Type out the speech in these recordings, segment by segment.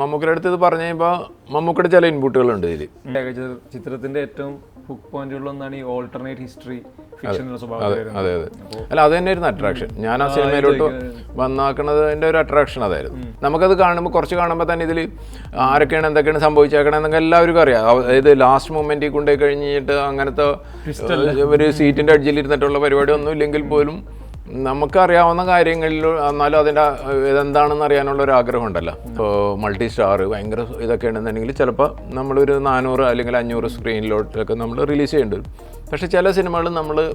മമ്മൂക്കയുടെ അടുത്ത് ഇത് പറഞ്ഞു കഴിയുമ്പോൾ മമ്മൂക്കയുടെ ചില ഇൻപുട്ടുകളുണ്ട് ഇതിൽ ചിത്രത്തിന്റെ ഏറ്റവും ഹുക്ക് പോയിന്റുകളൊന്നാണ് ഈ ഓൾട്ടർനേറ്റ് ഹിസ്റ്ററി വരുന്നത്. അതെ അതെ. അല്ല അത് തന്നെയായിരുന്നു അട്രാക്ഷൻ ഞാൻ ആ സിനിമയിലോട്ട് വന്നാക്കണതിന്റെ ഒരു അട്രാക്ഷൻ അതായിരുന്നു. നമുക്കത് കാണുമ്പോൾ കുറച്ച് കാണുമ്പോൾ തന്നെ ഇതിൽ ആരൊക്കെയാണ് എന്തൊക്കെയാണ് സംഭവിച്ചേക്കണത് എന്നൊക്കെ എല്ലാവർക്കും അറിയാം. അതായത് ലാസ്റ്റ് മൊമെന്റിൽ കൊണ്ടുപോയി കഴിഞ്ഞിട്ട് അങ്ങനത്തെ ഒരു സീറ്റിന്റെ അടിച്ചിലിരുന്നിട്ടുള്ള ഇരുന്നിട്ടുള്ള പരിപാടി ഒന്നും ഇല്ലെങ്കിൽ പോലും നമുക്കറിയാവുന്ന കാര്യങ്ങളിൽ എന്നാലും അതിന്റെ ഇതെന്താണെന്ന് അറിയാനുള്ള ഒരു ആഗ്രഹം ഉണ്ടല്ലോ ഇപ്പോൾ മൾട്ടി സ്റ്റാർ ഭയങ്കര ഇതൊക്കെ ഉണ്ടെന്നുണ്ടെങ്കിൽ ചിലപ്പോൾ നമ്മളൊരു നാനൂറ് അല്ലെങ്കിൽ അഞ്ഞൂറ് സ്ക്രീനിലോട്ടൊക്കെ നമ്മൾ റിലീസ് ചെയ്യേണ്ടി വരും. പക്ഷേ ചില സിനിമകൾ നമ്മൾ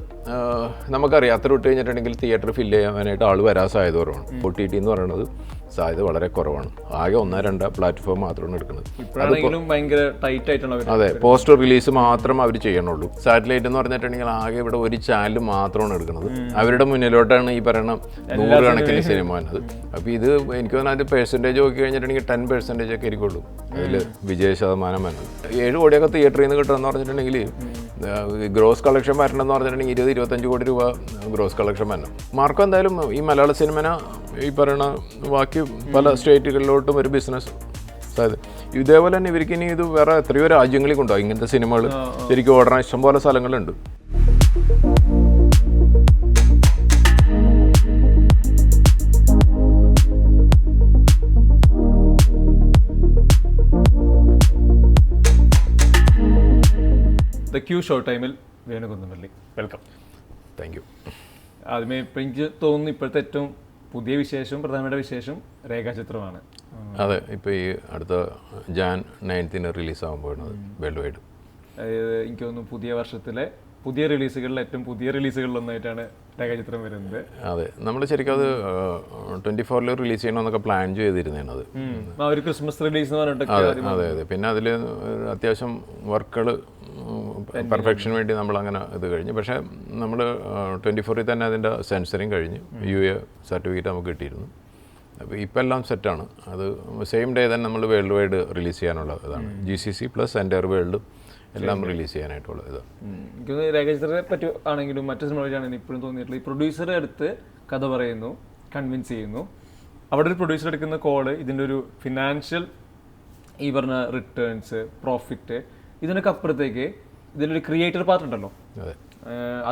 നമുക്കറിയാം അത്ര വിട്ട് കഴിഞ്ഞിട്ടുണ്ടെങ്കിൽ തിയേറ്റർ ഫില്ല് ചെയ്യാനായിട്ട് ആൾ വരാൻ സാധ്യത കുറവാണ്. ഒ ടി ടി എന്ന് പറയുന്നത് സാധ്യത വളരെ കുറവാണ്. ആകെ ഒന്നോ രണ്ടോ പ്ലാറ്റ്ഫോം മാത്രമാണ് എടുക്കുന്നത്. അതെ പോസ്റ്റർ റിലീസ് മാത്രം അവർ ചെയ്യണുള്ളൂ. സാറ്റലൈറ്റ് എന്ന് പറഞ്ഞിട്ടുണ്ടെങ്കിൽ ആകെ ഇവിടെ ഒരു ചാനൽ മാത്രമാണ് എടുക്കുന്നത്. അവരുടെ മുന്നിലോട്ടാണ് ഈ പറയുന്ന നൂറുകണക്കിന് സിനിമ വന്നത് അപ്പോൾ ഇത് എനിക്ക് തോന്നുന്നു അതിന്റെ പെർസെന്റേജ് നോക്കി കഴിഞ്ഞിട്ടുണ്ടെങ്കിൽ ടെൻ പെർസെന്റേജ് ഒക്കെ ആയിരിക്കുള്ളൂ. അതിൽ വിജയ ശതമാനം വരുന്നത് ഏഴ് കോടിയൊക്കെ തിയേറ്ററിൽ നിന്ന് കിട്ടുമെന്ന് പറഞ്ഞിട്ടുണ്ടെങ്കിൽ ഗ്രോസ് കളക്ഷൻ വരണമെന്ന് പറഞ്ഞിട്ടുണ്ടെങ്കിൽ ഇരുപത് ഇരുപത്തഞ്ച് കോടി രൂപ ഗ്രോസ് കളക്ഷൻ വരണം. മാർക്കോ എന്തായാലും ഈ മലയാള സിനിമന ഈ പറയുന്ന ബാക്കി പല സ്റ്റേറ്റുകളിലോട്ടും ഒരു ബിസിനസ് അതായത് ഇതേപോലെ തന്നെ ഇവർക്ക് ഇനി ഇത് വേറെ എത്രയോ രാജ്യങ്ങളിൽ കൊണ്ടുപോകും ഇങ്ങനത്തെ സിനിമകൾ ശരിക്കും ഓടാൻ ഇഷ്ടംപോലെ സ്ഥലങ്ങളുണ്ട്. ക്യൂ ഷോ ടൈമിൽ വേണുകുന്നമല്ലി വെൽക്കം താങ്ക് യു ആദ്യമേ ഇപ്പം എനിക്ക് തോന്നുന്നു ഇപ്പോഴത്തെ ഏറ്റവും പുതിയ വിശേഷം പ്രധാനപ്പെട്ട വിശേഷം രേഖാചിത്രമാണ്. അതെ ഇപ്പോൾ ഈ അടുത്ത ജാൻ നയൻത്തിന് റിലീസാകാൻ പോകുന്നത് വേൾഡ് വൈഡ് അതായത് എനിക്ക് തോന്നുന്നു പുതിയ വർഷത്തിലെ പുതിയ റിലീസുകളിൽ ഏറ്റവും പുതിയ റിലീസുകളിലൊന്നായിട്ടാണ് രേഖാചിത്രം വരുന്നത്. അതെ നമ്മൾ ശരിക്കും അത് ട്വന്റി ഫോറിൽ റിലീസ് ചെയ്യണമെന്നൊക്കെ പ്ലാൻ ചെയ്തിരുന്നതാണ് അത്. ഒരു ക്രിസ്മസ് റിലീസ് അതെ അതെ അതെ. പിന്നെ അതിൽ അത്യാവശ്യം വർക്കുകൾ പെർഫെക്ഷന് വേണ്ടി നമ്മൾ അങ്ങനെ ഇത് കഴിഞ്ഞു. പക്ഷേ നമ്മൾ ട്വന്റി ഫോറിൽ തന്നെ അതിന്റെ സെൻസറിങ് കഴിഞ്ഞു. യു എ സർട്ടിഫിക്കറ്റ് നമുക്ക് കിട്ടിയിരുന്നു. അപ്പോൾ ഇപ്പം എല്ലാം സെറ്റാണ് അത് സെയിം ഡേ തന്നെ നമ്മൾ വേൾഡ് വൈഡ് റിലീസ് ചെയ്യാനുള്ള ഇതാണ്. ജി സി സി പ്ലസ് എന്റെ വേൾഡ് എല്ലാം റിലീസ് ചെയ്യാനായിട്ടുള്ള ഇത്. എനിക്ക് പറ്റി ആണെങ്കിലും മറ്റു സിനിമകളിലാണെങ്കിലും ഇപ്പോഴും തോന്നിയിട്ടുള്ളത് ഈ പ്രൊഡ്യൂസറെ അടുത്ത് കഥ പറയുന്നു കൺവിൻസ് ചെയ്യുന്നു. അവിടെ ഒരു പ്രൊഡ്യൂസർ എടുക്കുന്ന കോൾ ഇതിന്റെ ഒരു ഫിനാൻഷ്യൽ ഈ പറഞ്ഞ റിട്ടേൺസ് പ്രോഫിറ്റ് ഇതിനൊക്കെ അപ്പുറത്തേക്ക് ഇതിലൊരു ക്രിയേറ്റർ പാർട്ട് ഉണ്ടല്ലോ. അതെ.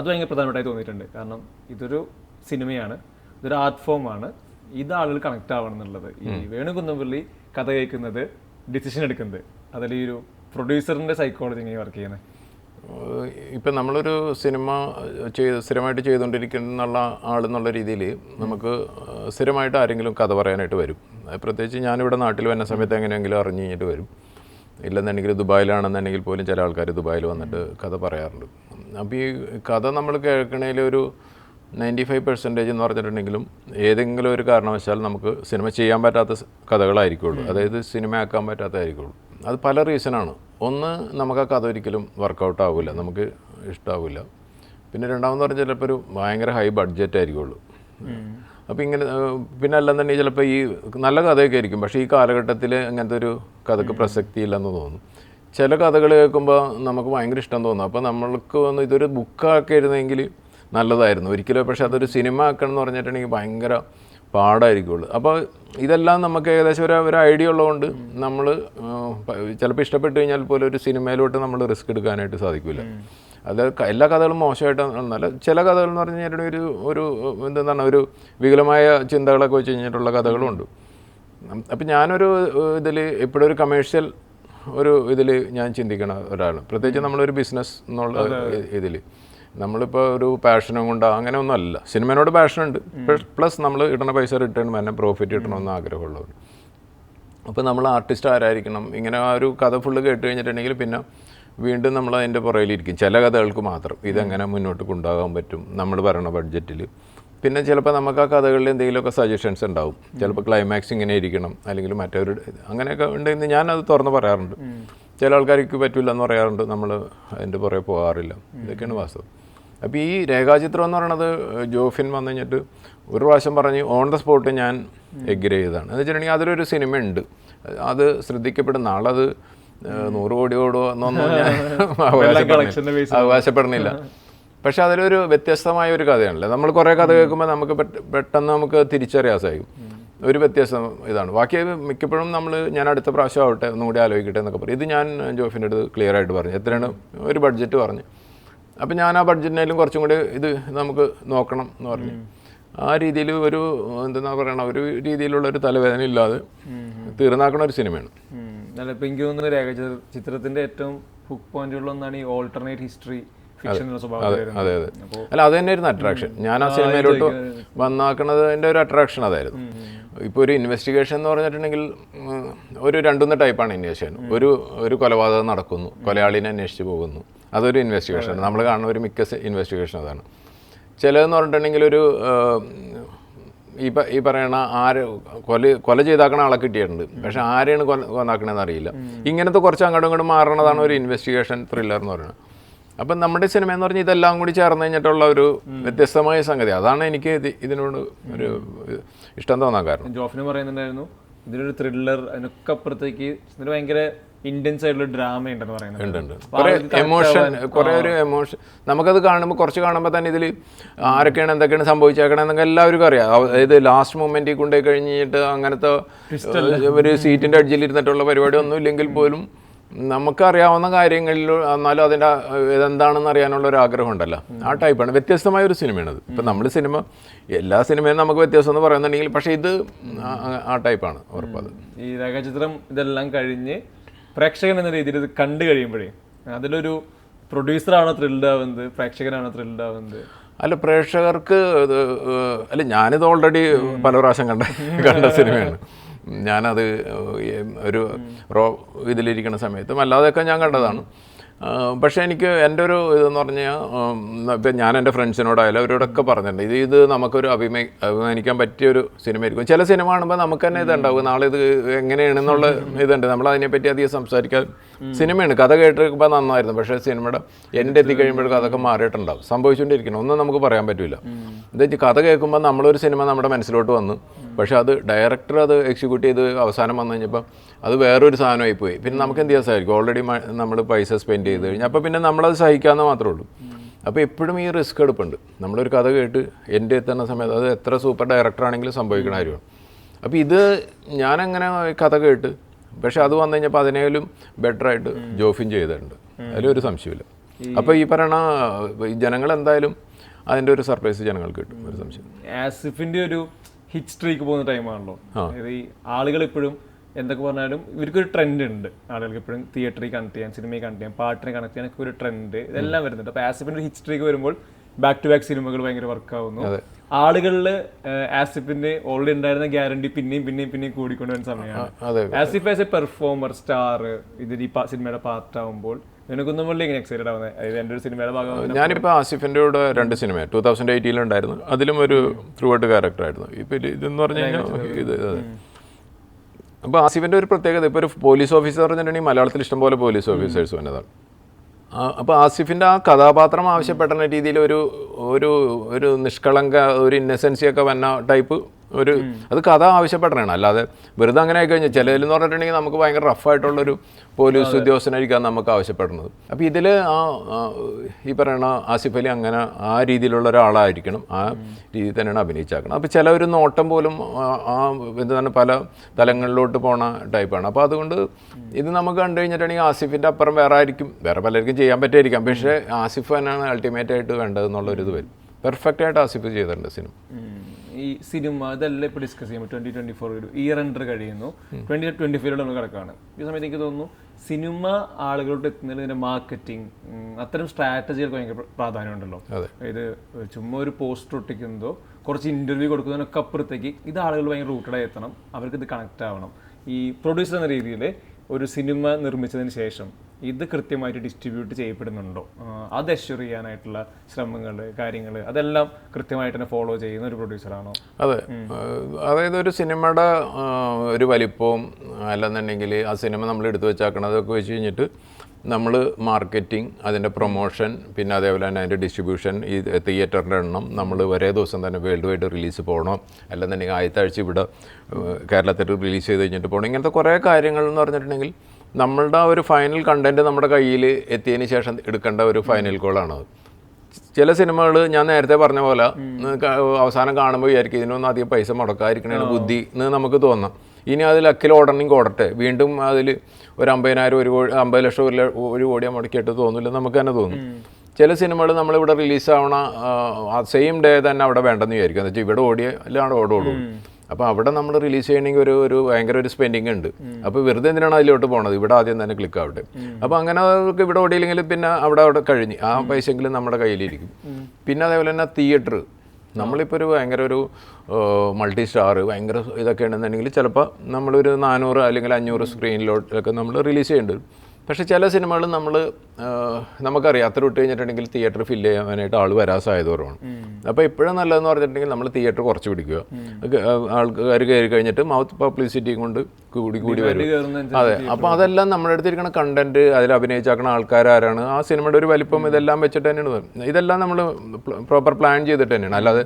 ഭയങ്കര പ്രധാനപ്പെട്ടായി തോന്നിയിട്ടുണ്ട്. കാരണം ഇതൊരു സിനിമയാണ് ഇതൊരു ആർട്ട് ഫോമാണ് ഇത് ആളുകൾ കണക്ട് ആവണം എന്നുള്ളത്. ഈ വേണുകുന്നപ്പള്ളി കഥ കേൾക്കുന്നത് ഡിസിഷൻ എടുക്കുന്നത്. അതിൽ ഈ ഒരു പ്രൊഡ്യൂസറിന്റെ സൈക്കോളജി എങ്ങനെ വർക്ക് ചെയ്യുന്നത്. ഇപ്പം നമ്മളൊരു സിനിമ ചെയ്ത് സ്ഥിരമായിട്ട് ചെയ്തുകൊണ്ടിരിക്കുന്ന ആളെന്നുള്ള രീതിയിൽ നമുക്ക് സ്ഥിരമായിട്ട് ആരെങ്കിലും കഥ പറയാനായിട്ട് വരും. പ്രത്യേകിച്ച് ഞാനിവിടെ നാട്ടിൽ വരുന്ന സമയത്ത് എങ്ങനെയെങ്കിലും അറിഞ്ഞു കഴിഞ്ഞിട്ട് വരും. ഇല്ലെന്നുണ്ടെങ്കിൽ ദുബായിലാണെന്നുണ്ടെങ്കിൽ പോലും ചില ആൾക്കാർ ദുബായിൽ വന്നിട്ട് കഥ പറയാറുണ്ട്. അപ്പോൾ ഈ കഥ നമ്മൾ കേൾക്കണേൽ ഒരു നയന്റി ഫൈവ് പെർസെന്റേജ് എന്ന് പറഞ്ഞിട്ടുണ്ടെങ്കിലും ഏതെങ്കിലും ഒരു കാരണവശാൽ നമുക്ക് സിനിമ ചെയ്യാൻ പറ്റാത്ത കഥകളായിരിക്കുള്ളൂ. അതായത് സിനിമ ആക്കാൻ പറ്റാത്തതായിരിക്കുള്ളൂ അത് പല റീസണാണ്. ഒന്ന് നമുക്ക് ആ കഥ ഒരിക്കലും വർക്കൗട്ട് ആവില്ല നമുക്ക് ഇഷ്ടമാവില്ല പിന്നെ രണ്ടാമെന്ന് പറഞ്ഞാൽ ചിലപ്പോൾ ഒരു ഭയങ്കര ഹൈ ബഡ്ജറ്റ് ആയിരിക്കുള്ളൂ. അപ്പോൾ ഇങ്ങനെ പിന്നെ അല്ലെന്ന് തന്നെ ചിലപ്പോൾ ഈ നല്ല കഥയൊക്കെ ആയിരിക്കും. പക്ഷേ ഈ കാലഘട്ടത്തിൽ അങ്ങനത്തെ ഒരു കഥക്ക് പ്രസക്തി ഇല്ലെന്ന് തോന്നുന്നു ചില കഥകൾ കേൾക്കുമ്പോൾ നമുക്ക് ഭയങ്കര ഇഷ്ടം തോന്നും. അപ്പോൾ നമ്മൾക്ക് വന്ന് ഇതൊരു ബുക്കാക്കിയിരുന്നെങ്കിൽ നല്ലതായിരുന്നു. ഒരിക്കലും പക്ഷേ അതൊരു സിനിമ ആക്കണം എന്ന് പറഞ്ഞിട്ടുണ്ടെങ്കിൽ ഭയങ്കര പാടായിരിക്കുള്ളൂ. അപ്പോൾ ഇതെല്ലാം നമുക്ക് ഏകദേശം ഒരു ഒരു ഐഡിയ ഉള്ളതുകൊണ്ട് നമ്മൾ ചിലപ്പോൾ ഇഷ്ടപ്പെട്ട് കഴിഞ്ഞാൽ പോലും ഒരു സിനിമയിലോട്ട് നമ്മൾ റിസ്ക് എടുക്കാനായിട്ട് സാധിക്കില്ല അത് എല്ലാ കഥകളും മോശമായിട്ട് എന്നല്ല ചില കഥകൾ എന്ന് പറഞ്ഞു കഴിഞ്ഞാൽ ഒരു ഒരു എന്താണ് ഒരു വികലമായ ചിന്തകളൊക്കെ വെച്ച് കഴിഞ്ഞിട്ടുള്ള കഥകളുണ്ട്. അപ്പം ഞാനൊരു ഇതിൽ ഇപ്പോഴും ഒരു കമേഴ്ഷ്യൽ ഒരു ഇതിൽ ഞാൻ ചിന്തിക്കണ ഒരാളാണ്. പ്രത്യേകിച്ച് നമ്മളൊരു ബിസിനസ് എന്നുള്ള ഇതിൽ നമ്മളിപ്പോൾ ഒരു പാഷനും കൊണ്ട് അങ്ങനെ ഒന്നും അല്ല. സിനിമേനോട് പാഷനുണ്ട് പ്ലസ് നമ്മൾ ഇടണ പൈസ റിട്ടേൺ തന്നെ പ്രോഫിറ്റ് കിട്ടണമെന്ന് ആഗ്രഹമുള്ളവർ. അപ്പോൾ നമ്മൾ ആർട്ടിസ്റ്റ് ആരായിരിക്കണം? ഇങ്ങനെ ആ ഒരു കഥ ഫുള്ള് കേട്ട് കഴിഞ്ഞിട്ടുണ്ടെങ്കിൽ പിന്നെ വീണ്ടും നമ്മൾ അതിന്റെ പുറകിലിരിക്കും. ചില കഥകൾക്ക് മാത്രം. ഇതെങ്ങനെ മുന്നോട്ട് കൊണ്ടുപോകാൻ പറ്റും? നമ്മൾ പറയണ ബഡ്ജറ്റിൽ പിന്നെ ചിലപ്പോൾ നമുക്ക് ആ കഥകളിൽ എന്തെങ്കിലുമൊക്കെ സജഷൻസ് ഉണ്ടാവും. ചിലപ്പോൾ ക്ലൈമാക്സ് ഇങ്ങനെ ഇരിക്കണം. അല്ലെങ്കിൽ മറ്റൊരു അങ്ങനെയൊക്കെ ഉണ്ടെങ്കിൽ ഞാനത് തുറന്ന് പറയാറുണ്ട്. ചില ആൾക്കാർക്ക് പറ്റില്ല എന്ന് പറയാറുണ്ട്. നമ്മൾ അതിന്റെ പുറകെ പോകാറില്ല. ഇതൊക്കെയാണ് വാസ്തവം. അപ്പോൾ ഈ രേഖാചിത്രം എന്ന് പറയുന്നത് ജോഫിൻ വന്നു കഴിഞ്ഞിട്ട് ഒരു പ്രാവശ്യം പറഞ്ഞ് ഓൺ ദ സ്പോട്ട് ഞാൻ എഗ്രി ചെയ്തതാണ്. എന്ന് വെച്ചിട്ടുണ്ടെങ്കിൽ അതിലൊരു സിനിമ ഉണ്ട് അത് ശ്രദ്ധിക്കപ്പെടുന്ന ആളത് ഏഹ്, കോടി കോടിയോടോ എന്നൊന്നും ഞാൻ ന്റെ അവകാശപ്പെടുന്നില്ല. പക്ഷെ അതിലൊരു വ്യത്യസ്തമായ ഒരു കഥയാണല്ലേ? നമ്മൾ കുറേ കഥ കേൾക്കുമ്പോൾ നമുക്ക് പെട്ടെന്ന് നമുക്ക് തിരിച്ചറിയാൻ സാധിക്കും ഒരു വ്യത്യാസം ഇതാണ്. ബാക്കി മിക്കപ്പോഴും നമ്മൾ ഞാൻ അടുത്ത പ്രാവശ്യം ആവട്ടെ ഒന്നും കൂടി ആലോചിക്കട്ടെ എന്നൊക്കെ പറയും. ഇത് ഞാൻ ജോഫിന്റെ അടുത്ത് ക്ലിയർ ആയിട്ട് പറഞ്ഞു. എത്രയാണ്? ഒരു ബഡ്ജറ്റ് പറഞ്ഞു. അപ്പം ഞാൻ ആ ബഡ്ജറ്റിനായാലും കുറച്ചും കൂടി ഇത് നമുക്ക് നോക്കണം എന്ന് പറഞ്ഞു. ആ രീതിയിൽ ഒരു എന്താ പറയണ ഒരു രീതിയിലുള്ള ഒരു തലവേദന ഇല്ലാതെ തീർന്നാക്കണ ഒരു സിനിമയാണ്. ഉം. ഇപ്പം എനിക്ക് തോന്നുന്നു രേഖ ചിത്ര- ചിത്രത്തിന്റെ ഏറ്റവും ഹുക്ക് പോയിന്റുകളിൽ ഒന്നാണ് ഈ ഓൾട്ടർനേറ്റ് ഹിസ്റ്ററി അതെ അതെ അല്ല അത് തന്നെയായിരുന്നു അട്രാക്ഷൻ ഞാൻ ആ സിനിമയിലോട്ട് വന്നാക്കണതിന്റെ ഒരു അട്രാക്ഷൻ അതായിരുന്നു. ഇപ്പോൾ ഒരു ഇൻവെസ്റ്റിഗേഷൻ എന്ന് പറഞ്ഞിട്ടുണ്ടെങ്കിൽ ഒരു രണ്ടുമൂന്ന് ടൈപ്പാണ് ഇൻവെസ്റ്റിഗേഷൻ ഒരു ഒരു കൊലപാതകം നടക്കുന്നു. കൊലയാളിനെ അന്വേഷിച്ച് പോകുന്നു. അതൊരു ഇൻവെസ്റ്റിഗേഷൻ നമ്മൾ കാണുന്ന ഒരു മിക്ക ഇൻവെസ്റ്റിഗേഷൻ അതാണ്. ചിലതെന്ന് പറഞ്ഞിട്ടുണ്ടെങ്കിൽ ഒരു ഈ ഈ പറയണ ആര് കൊല കൊല ചെയ്താക്കണ ആളെ കിട്ടിയിട്ടുണ്ട്. പക്ഷെ ആരെയാണ് കൊല കൊന്നാക്കണതെന്ന് അറിയില്ല. ഇങ്ങനത്തെ കുറച്ച് അങ്ങോട്ടും ഇങ്ങോട്ടും മാറണതാണ് ഒരു ഇൻവെസ്റ്റിഗേഷൻ ത്രില്ലർ എന്ന് പറയുന്നത്. അപ്പം നമ്മുടെ സിനിമ എന്ന് പറഞ്ഞാൽ ഇതെല്ലാം കൂടി ചേർന്ന് കഴിഞ്ഞിട്ടുള്ള ഒരു വ്യത്യസ്തമായ സംഗതി. അതാണ് എനിക്ക് ഇത് ഇതിനോട് ഒരു ഇഷ്ടം തോന്നാൻ കാരണം. ജോഫിന് പറയുന്നുണ്ടായിരുന്നു ഇതിനൊരു ത്രില്ലർ അതിനൊക്കെ അപ്പുറത്തേക്ക് ഇതിന് ഭയങ്കര ഇന്റൻസ് ആയിട്ടുള്ള ഡ്രാമ ഉണ്ടെന്ന് പറയുന്നത് എമോഷൻ കുറേ ഒരു എമോഷൻ നമുക്കത് കാണുമ്പോൾ കുറച്ച് കാണുമ്പോൾ തന്നെ ഇതിൽ ആരൊക്കെയാണ് എന്തൊക്കെയാണ് സംഭവിച്ചേക്കണേ എന്നൊക്കെ എല്ലാവർക്കും അറിയാം. അതായത് ലാസ്റ്റ് മൊമെന്റിൽ കൊണ്ടുപോയി കഴിഞ്ഞിട്ട് അങ്ങനത്തെ ഒരു സീറ്റിന്റെ അടിയിൽ ഇരുന്നിട്ടുള്ള പരിപാടി ഒന്നും ഇല്ലെങ്കിൽ പോലും നമുക്കറിയാവുന്ന കാര്യങ്ങളിൽ എന്നാലും അതിന്റെ ഇതെന്താണെന്ന് അറിയാനുള്ള ഒരു ആഗ്രഹം ഉണ്ടല്ലോ. ആ ടൈപ്പാണ് വ്യത്യസ്തമായ ഒരു സിനിമയാണത് ഇപ്പം നമ്മൾ സിനിമ എല്ലാ സിനിമയും നമുക്ക് വ്യത്യാസം എന്ന് പറയുന്നുണ്ടെങ്കിൽ പക്ഷേ ഇത് ആ- ആ ടൈപ്പാണ് ഉറപ്പത് ഈ രേഖാചിത്രം ഇതെല്ലാം കഴിഞ്ഞ് പ്രേക്ഷകൻ എന്ന രീതിയിൽ ഇത് കണ്ടു കഴിയുമ്പോഴേ അതിലൊരു പ്രൊഡ്യൂസറാണ് ത്രില്ഡ് ആവുന്നത് പ്രേക്ഷകനാണ് ത്രില്ഡ് ആവുന്നത്? അല്ല പ്രേക്ഷകർക്ക് അല്ല ഞാനിത് ഓൾറെഡി പല പ്രാവശ്യം കണ്ട കണ്ട സിനിമയാണ്. ഞാനത് ഒരു റോ ഇതിലിരിക്കുന്ന സമയത്തും അല്ലാതെയൊക്കെ ഞാൻ കണ്ടതാണ്. പക്ഷേ എനിക്ക് എന്റെ ഒരു ഇതെന്ന് പറഞ്ഞാൽ ഇപ്പം ഞാൻ എന്റെ ഫ്രണ്ട്സിനോടായാലും അവരോടൊക്കെ പറഞ്ഞിട്ടുണ്ട്. ഇത് ഇത് നമുക്കൊരു അഭിമ അഭിമാനിക്കാൻ പറ്റിയൊരു സിനിമയായിരിക്കും. ചില സിനിമ കാണുമ്പോൾ നമുക്ക് തന്നെ ഇതുണ്ടാവും. നാളെ ഇത് എങ്ങനെയാണെന്നുള്ള ഇതുണ്ട്. നമ്മൾ അതിനെപ്പറ്റി അധികം സംസാരിക്കാൻ സിനിമയാണ് കഥ കേട്ടിരിക്കുമ്പോൾ നന്നായിരുന്നു. പക്ഷേ സിനിമയുടെ എന്റെ എത്തിക്കഴിയുമ്പോഴേക്കും അതൊക്കെ മാറിയിട്ടുണ്ടാവും. സംഭവിച്ചുകൊണ്ടിരിക്കണം ഒന്നും നമുക്ക് പറയാൻ പറ്റില്ല എന്താ കഥ കേൾക്കുമ്പോൾ നമ്മളൊരു സിനിമ നമ്മുടെ മനസ്സിലോട്ട് വന്നു. പക്ഷേ അത് ഡയറക്ടർ അത് എക്സിക്യൂട്ട് ചെയ്ത് അവസാനം വന്നു കഴിഞ്ഞപ്പോൾ അത് വേറൊരു സാധനമായി പോയി. പിന്നെ നമുക്ക് എന്ത് ചെയ്യാൻ സാധിക്കും? ഓൾറെഡി നമ്മൾ പൈസ സ്പെൻഡ് ചെയ്ത് കഴിഞ്ഞാൽ അപ്പോൾ പിന്നെ നമ്മളത് സഹിക്കാമെന്ന് മാത്രമേ ഉള്ളൂ. അപ്പോൾ എപ്പോഴും ഈ റിസ്ക് എടുപ്പുണ്ട്. നമ്മളൊരു കഥ കേട്ട് എന്റെ എത്തുന്ന സമയത്ത് അത് എത്ര സൂപ്പർ ഡയറക്ടറാണെങ്കിലും സംഭവിക്കണ കാര്യമാണ്. അപ്പോൾ ഇത് ഞാനങ്ങനെ കഥ കേട്ട് പക്ഷെ അത് വന്നു കഴിഞ്ഞപ്പോൾ അതിനേലും ബെറ്റർ ആയിട്ട് ജോഫിൻ ചെയ്തിട്ടുണ്ട്. അതിലൊരു സംശയമില്ല അപ്പോൾ ഈ പറയണ ജനങ്ങൾ എന്തായാലും അതിന്റെ ഒരു സർപ്രൈസ് ജനങ്ങൾക്ക് കിട്ടും ഒരു സംശയം ആസിഫിന്റെ ഒരു ഹിറ്റ് സ്ട്രീക്ക് പോകുന്ന ടൈമാണല്ലോ ഈ ആളുകൾ ഇപ്പോഴും എന്തൊക്കെ പറഞ്ഞാലും ഇവർക്കൊരു ട്രെൻഡ് ഉണ്ട്. ആളുകൾക്ക് എപ്പോഴും തിയേറ്ററിൽ കണക്ട് ചെയ്യാൻ സിനിമയിൽ കണക്ട് ചെയ്യാൻ പാട്ടിനെ കണക്ട് ചെയ്യാൻ ഒക്കെ ഒരു ട്രെൻഡ് ഇതെല്ലാം വരുന്നുണ്ട്. അപ്പോൾ ആസിഫിന്റെ ഒരു ഹിറ്റ് സ്ട്രീക്ക് വരുമ്പോൾ ബാക്ക് ടു ബാക്ക് സിനിമകൾ ഭയങ്കര വർക്ക് ആവുന്നു. ആളുകളിൽ ആസിഫിന്റെ ഓൾറെഡി ഉണ്ടായിരുന്ന ഗ്യാരണ്ടി പിന്നെയും പിന്നെയും പിന്നെയും കൂടിക്കൊണ്ടുവരുന്ന സമയമാണ്. Asif as a performer star ഇത് ഈ സിനിമയുടെ പാർട്ട് ആവുമ്പോൾ ഞാനിപ്പോ ആസിഫിന്റെ ഞാനിപ്പോൾ ആസിഫിന്റെ കൂടെ രണ്ട് സിനിമ ടൂ തൗസൻഡ് എയ്റ്റീനിലുണ്ടായിരുന്നു അതിലും ഒരു ത്രൂ ഔട്ട് ക്യാരക്ടറായിരുന്നു ഇപ്പം ഇപ്പൊ ഇതെന്ന് പറഞ്ഞു കഴിഞ്ഞാൽ ഇത് ആസിഫിന്റെ അപ്പോൾ ആസിഫിന്റെ ഒരു പ്രത്യേകത ഇപ്പോൾ ഒരു പോലീസ് ഓഫീസർ പറഞ്ഞിട്ടുണ്ടെങ്കിൽ മലയാളത്തിൽ ഇഷ്ടംപോലെ പോലീസ് ഓഫീസേഴ്സ് വന്നതാണ്. അപ്പോൾ ആസിഫിന്റെ ആ കഥാപാത്രം ആവശ്യപ്പെടുന്ന രീതിയിൽ ഒരു ഒരു ഒരു നിഷ്കളങ്ക ഒരു ഇന്നസെൻസി ഒക്കെ വന്ന ടൈപ്പ് ഒരു അത് കഥ ആവശ്യപ്പെടണതാണ് അല്ലാതെ വെറുതെ അങ്ങനെ ആയി കഴിഞ്ഞാൽ ചിലതിലെന്ന് പറഞ്ഞിട്ടുണ്ടെങ്കിൽ നമുക്ക് ഭയങ്കര റഫായിട്ടുള്ളൊരു പോലീസ് ഉദ്യോഗസ്ഥനായിരിക്കാം നമുക്ക് ആവശ്യപ്പെടുന്നത്. അപ്പോൾ ഇതിൽ ആ ഈ പറയണ ആസിഫ് അലി അങ്ങനെ ആ രീതിയിലുള്ള ഒരാളായിരിക്കണം. ആ രീതിയിൽ തന്നെയാണ് അഭിനയിച്ചാക്കണം അപ്പോൾ ചില ഒരു നോട്ടം പോലും ആ, എന്താണ് പല തലങ്ങളിലോട്ട് പോണ ടൈപ്പാണ്. അപ്പോൾ അതുകൊണ്ട് ഇത് നമുക്ക് കണ്ടു കഴിഞ്ഞിട്ടുണ്ടെങ്കിൽ ആസിഫിന്റെ അപ്പുറം വേറെ ആയിരിക്കും. വേറെ പലർക്കും ചെയ്യാൻ പറ്റുമായിരിക്കാം പക്ഷേ ആസിഫ് തന്നെയാണ് അൾട്ടിമേറ്റ് ആയിട്ട് വേണ്ടതെന്നുള്ളൊരു ഇത് വരും. പെർഫെക്റ്റായിട്ട് ആസിഫ് ചെയ്തിട്ടുണ്ട് സിനിമ. ഈ സിനിമ ഇതെല്ലാം ഇപ്പോൾ ഡിസ്കസ് ചെയ്യുമ്പോൾ ട്വന്റി ട്വന്റി ഫോർ ഒരു ഇയർ എൻഡർ കഴിയുന്നു. ട്വന്റി ട്വന്റി ഫൈവിലൂടെ നമ്മൾ കിടക്കുകയാണ് ഈ സമയത്ത് എനിക്ക് തോന്നുന്നു സിനിമ ആളുകളോട് എത്തുന്നതിൽ ഇതിന്റെ മാർക്കറ്റിംഗ് അത്തരം സ്ട്രാറ്റജികൾക്ക് ഭയങ്കര പ്രാധാന്യം ഉണ്ടല്ലോ ഇത് ചുമ്മാ ഒരു പോസ്റ്റർ ഒട്ടിക്കുന്നതോ കുറച്ച് ഇന്റർവ്യൂ കൊടുക്കുന്നതിനൊക്കെ അപ്പുറത്തേക്ക് ഇത് ആളുകൾ ഭയങ്കര റൂട്ടഡായി എത്തണം. അവർക്ക് ഇത് കണക്റ്റ് ആവണം. ഈ പ്രൊഡ്യൂസർ എന്ന രീതിയിൽ ഒരു സിനിമ നിർമ്മിച്ചതിന് ശേഷം ഇത് കൃത്യമായിട്ട് ഡിസ്ട്രിബ്യൂട്ട് ചെയ്യപ്പെടുന്നുണ്ടോ? അത് അഷ്യൂർ ചെയ്യാനായിട്ടുള്ള ശ്രമങ്ങൾ കാര്യങ്ങൾ അതെല്ലാം കൃത്യമായിട്ട് തന്നെ ഫോളോ ചെയ്യുന്ന ഒരു പ്രൊഡ്യൂസറാണോ അതെ. അതായത് ഒരു സിനിമയുടെ ഒരു വലിപ്പവും അല്ലെന്നുണ്ടെങ്കിൽ ആ സിനിമ നമ്മൾ എടുത്തു വെച്ചാക്കണതൊക്കെ വെച്ച് കഴിഞ്ഞിട്ട് നമ്മൾ മാർക്കറ്റിംഗ് അതിന്റെ പ്രൊമോഷൻ പിന്നെ അതേപോലെ തന്നെ അതിന്റെ ഡിസ്ട്രിബ്യൂഷൻ ഈ തിയേറ്ററിന്റെ എണ്ണം നമ്മൾ ഒരേ ദിവസം തന്നെ വേൾഡ് വൈഡ് റിലീസ് പോകണം അല്ലെന്നുണ്ടെങ്കിൽ ആദ്യത്തെ ആഴ്ച ഇവിടെ കേരളത്തിൽ റിലീസ് ചെയ്ത് കഴിഞ്ഞിട്ട് പോകണം ഇങ്ങനത്തെ കുറേ കാര്യങ്ങൾ എന്ന് പറഞ്ഞിട്ടുണ്ടെങ്കിൽ നമ്മളുടെ ആ ഒരു ഫൈനൽ കണ്ടന്റ് നമ്മുടെ കയ്യിൽ എത്തിയതിന് ശേഷം എടുക്കേണ്ട ഒരു ഫൈനൽ കോളാണത് ചില സിനിമകൾ ഞാൻ നേരത്തെ പറഞ്ഞ പോലെ അവസാനം കാണുമ്പോൾ വിചാരിക്കും ഇതിനൊന്നും അധികം പൈസ മുടക്കാതിരിക്കണേണ് ബുദ്ധി എന്ന് നമുക്ക് തോന്നാം. ഇനി അതിൽ അക്കിൽ ഓടണമെങ്കിൽ ഓടട്ടെ വീണ്ടും അതിൽ ഒരു അമ്പതിനായിരം ഒരു കോടി അമ്പത് ലക്ഷം ഒരു ഒരു കോടിയാ മുടക്കിയിട്ട് തോന്നില്ല നമുക്ക് തന്നെ തോന്നും. ചില സിനിമകൾ നമ്മളിവിടെ റിലീസ് ആവണ സെയിം ഡേ തന്നെ അവിടെ വേണ്ടെന്ന് വിചാരിക്കും. എന്ന് വെച്ചാൽ ഇവിടെ ഓടിയ അല്ലാണ്ട് ഓടുള്ളൂ അപ്പോൾ അവിടെ നമ്മൾ റിലീസ് ചെയ്യണമെങ്കിൽ ഒരു ഒരു ഭയങ്കര ഒരു സ്പെൻഡിങ് ഉണ്ട്. അപ്പോൾ വെറുതെ എന്തിനാണ് അതിലോട്ട് പോണത്? ഇവിടെ ആദ്യം തന്നെ ക്ലിക്ക് ആവട്ടെ. അപ്പോൾ അങ്ങനെ അവർക്ക് ഇവിടെ ഓടിയില്ലെങ്കിൽ പിന്നെ അവിടെ അവിടെ കഴിഞ്ഞ്. ആ പൈസയെങ്കിലും നമ്മുടെ കയ്യിലിരിക്കും. പിന്നെ അതേപോലെ തന്നെ തിയേറ്റർ നമ്മളിപ്പോൾ ഒരു ഭയങ്കര ഒരു മൾട്ടി സ്റ്റാർ ഭയങ്കര ഇതൊക്കെ ഉണ്ടെന്നുണ്ടെങ്കിൽ ചിലപ്പോൾ നമ്മളൊരു നാനൂറ് അല്ലെങ്കിൽ അഞ്ഞൂറ് സ്ക്രീനിലോട്ടൊക്കെ നമ്മൾ റിലീസ് ചെയ്യേണ്ടി വരും. പക്ഷേ ചില സിനിമകൾ നമ്മൾ നമുക്കറിയാം. അത്ര വിട്ട് കഴിഞ്ഞിട്ടുണ്ടെങ്കിൽ തിയേറ്റർ ഫില്ല് ചെയ്യാനായിട്ട് ആൾ വരാൻ സാധ്യത കുറവാണ് അപ്പോൾ ഇപ്പോഴും നല്ലതെന്ന് പറഞ്ഞിട്ടുണ്ടെങ്കിൽ നമ്മൾ തിയേറ്റർ കുറച്ച് പിടിക്കുക. ആൾക്കാർ കയറി കഴിഞ്ഞിട്ട് മൗത്ത് പബ്ലിസിറ്റിയും കൊണ്ട് കൂടി കൂടി വരും. അതെ. അപ്പോൾ അതെല്ലാം നമ്മുടെ അടുത്തിരിക്കുന്ന കണ്ടന്റ് അതിൽ അഭിനയിച്ചാക്കുന്ന ആൾക്കാരാരാണ് ആ സിനിമയുടെ ഒരു വലിപ്പം ഇതെല്ലാം വെച്ചിട്ട് തന്നെയാണ്. വരുന്നത്. ഇതെല്ലാം നമ്മൾ പ്രോപ്പർ പ്ലാൻ ചെയ്തിട്ട് തന്നെയാണ്. അല്ലാതെ